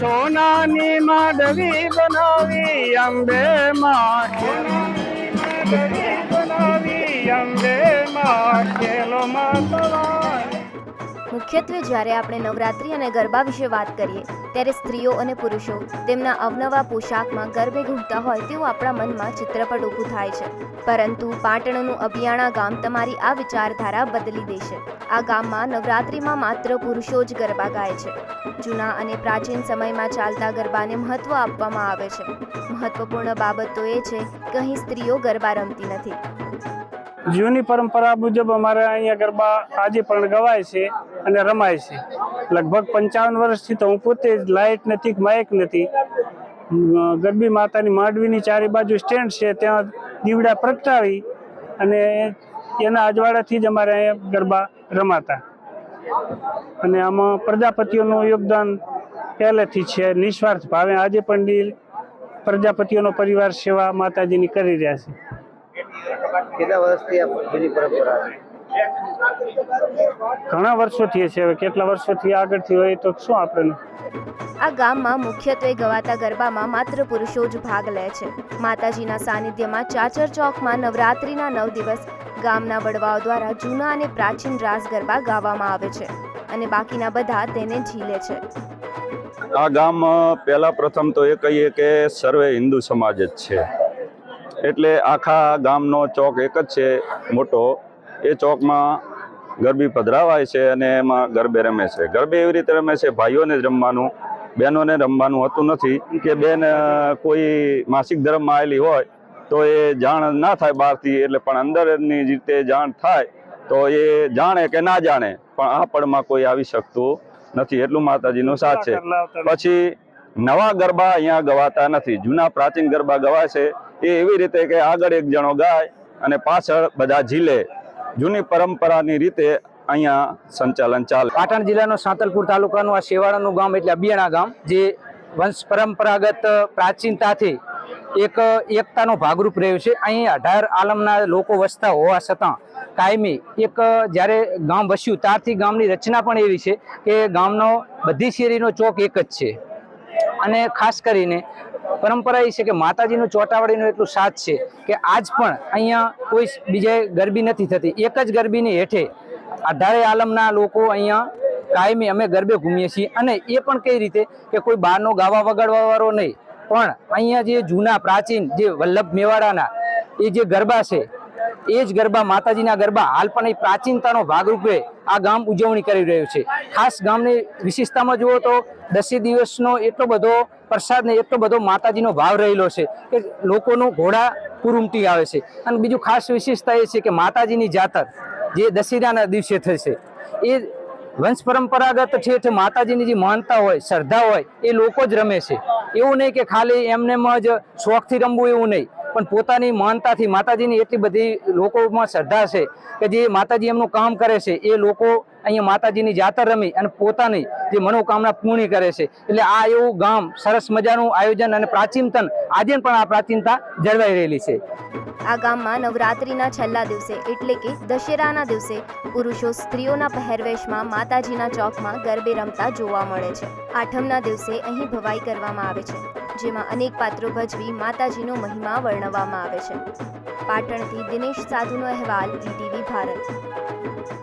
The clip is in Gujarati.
સોનાની માધવી બનાવી અંબે માં બનાવી અંબે માં ખેલો. માં સવાર મુખ્યત્વે જ્યારે આપણે નવરાત્રિ અને ગરબા વિશે વાત કરીએ, ત્યારે સ્ત્રીઓ અને પુરુષો તેમના અવનવા પોશાકમાં ગરબે ઘૂમતા હોય તેવું આપણા મનમાં ચિત્રપટ ઊભું થાય છે. પરંતુ પાટણનું અભિયાણા ગામ તમારી આ વિચારધારા બદલી દેશે. આ ગામમાં નવરાત્રિમાં માત્ર પુરુષો જ ગરબા ગાય છે. જૂના અને પ્રાચીન સમયમાં ચાલતા ગરબાને મહત્ત્વ આપવામાં આવે છે. મહત્વપૂર્ણ બાબત તો એ છે કે અહીં સ્ત્રીઓ ગરબા રમતી નથી. જૂની પરંપરા મુજબ અમારે અહીંયા ગરબા આજે પણ ગવાય છે અને રમાય છે. લગભગ પંચાવન વર્ષથી તો હું પોતે જ લાઇટ નથી, માઇક નથી. ગરબી માતાની માંડવીની ચારે બાજુ સ્ટેન્ડ છે, ત્યાં દીવડા પ્રગટાવી અને એના અજવાળાથી જ અમારે અહીંયા ગરબા રમાતા. અને આમાં પ્રજાપતિઓનું યોગદાન પહેલેથી છે, નિસ્વાર્થ ભાવે. આજે પણ પ્રજાપતિઓનો પરિવાર સેવા માતાજીની કરી રહ્યા છે. કેટલા વર્ષથી આ જૂની પરંપરા છે? ઘણા વર્ષોથી છે. હવે કેટલા વર્ષોથી આગળથી હોય તો શું આપણે આ ગામમાં મુખ્યત્વે ગવાતા ગરબામાં માત્ર પુરુષો જ ભાગ લે છે. માતાજીના સાનિધ્યમાં ચાચર ચોકમાં નવરાત્રિના નવ દિવસ ગામના વડવાઓ દ્વારા જૂના અને પ્રાચીન રાસ ગરબા ગાવામાં આવે છે અને બાકીના બધા તેને ઝીલે છે. આ ગામ પહેલા પ્રથમ તો એ કહીએ કે સર્વે હિન્દુ સમાજ જ છે. એટલે આખા ગામનો ચોક એક જ છે મોટો. એ ચોકમાં ગરબી પધરાવાય છે અને એમાં ગરબે રમે છે. ગરબે એવી રીતે રમે છે ભાઈઓને જ રમવાનું બહેનોને રમવાનું હોતું નથી. કે બેન કોઈ માસિક ધર્મમાં આવેલી હોય તો એ જાણ ના થાય બહારથી એટલે પણ અંદરની રીતે જાણ થાય તો એ જાણે કે ના જાણે પણ આ પળમાં કોઈ આવી શકતું નથી. એટલું માતાજીનો સાથ છે. પછી નવા ગરબા અહીંયા ગવાતા નથી. જૂના પ્રાચીન ગરબા ગવાય છે. એ એવી રીતે કે આગળ એક જણો ગાય અને પાછળ બધા ઝીલે. જૂની પરંપરાની રીતે અહીંયા સંચાલન ચાલે. પાટણ જિલ્લાનો સાંતલપુર તાલુકાનું આ શેવાળાનું ગામ એટલે અબિયાણા ગામ, જે વંશ પરંપરાગત પ્રાચીનતાથી એક એકતાનો ભાગરૂપ રહ્યું છે. અહીં અઢાર આલમના લોકો વસતા હોવા છતાં કાયમી એક જ્યારે ગામ વસ્યું ત્યારથી ગામની રચના પણ એવી છે કે ગામનો બધી શેરીનો ચોક એક જ છે. અને ખાસ કરીને પરંપરા એ છે કે માતાજીનું ચોટાવાળીનું એટલું સાથ છે કે આજ પણ અહીંયા કોઈ બીજે ગરબી નથી થતી. એક જ ગરબીની હેઠે અઢારે આલમના લોકો અહીંયા કાયમી અમે ગરબે ઘૂમીએ છીએ અને એ પણ કઈ રીતે કે કોઈ બહારનો ગાવા વગાડવાવાળો નહીં. પણ અહીંયા જે જૂના પ્રાચીન જે વલ્લભ મેવાડાના એ જે ગરબા છે એ જ ગરબા માતાજીના ગરબા હાલ પણ એ પ્રાચીનતાનો ભાગરૂપે આ ગામ ઉજવણી કરી રહ્યું છે. ખાસ ગામની વિશેષતામાં જુઓ તો દસે દિવસનો એટલો બધો પ્રસાદ ને એટલો બધો માતાજીનો ભાવ રહેલો છે કે લોકોનું ઘોડા પૂરુમટી આવે છે. અને બીજું ખાસ વિશેષતા એ છે કે માતાજીની જાતર જે દશેરાના દિવસે થશે એ વંશ પરંપરાગત છે માતાજીની જે માનતા હોય, શ્રદ્ધા હોય, એ લોકો જ રમે છે. એવું નહીં કે ખાલી એમને જ શોખથી રમવું એવું નહીં. પણ પોતાની માનતાથી માતાજીની એટલી બધી લોકોમાં શ્રદ્ધા છે કે જે માતાજી એમનું કામ કરે છે, એ લોકો અહીંયા માતાજીની જાતર રમી અને પોતાની જે મનોકામના પૂર્ણ કરે છે. એટલે આ એવું ગામ સરસ મજાનું આયોજન અને પ્રાચીનતન આજે પણ આ પ્રાચીનતા જળવાઈ રહેલી છે. આ ગામમાં નવરાત્રિના છેલ્લા દિવસે એટલે કે દશેરાના દિવસે પુરુષો સ્ત્રીઓના પહેરવેશમાં માતાજીના ચોકમાં ગરબે રમતા જોવા મળે છે. આઠમના દિવસે અહીં ભવાઈ કરવામાં આવે છે. જેમાં અનેક પાત્રો ભજવી માતાજીનો મહિમા વર્ણવવામાં આવે છે. પાટણથી દિનેશ સાધુનો અહેવાલ ઈટીવી ભારત.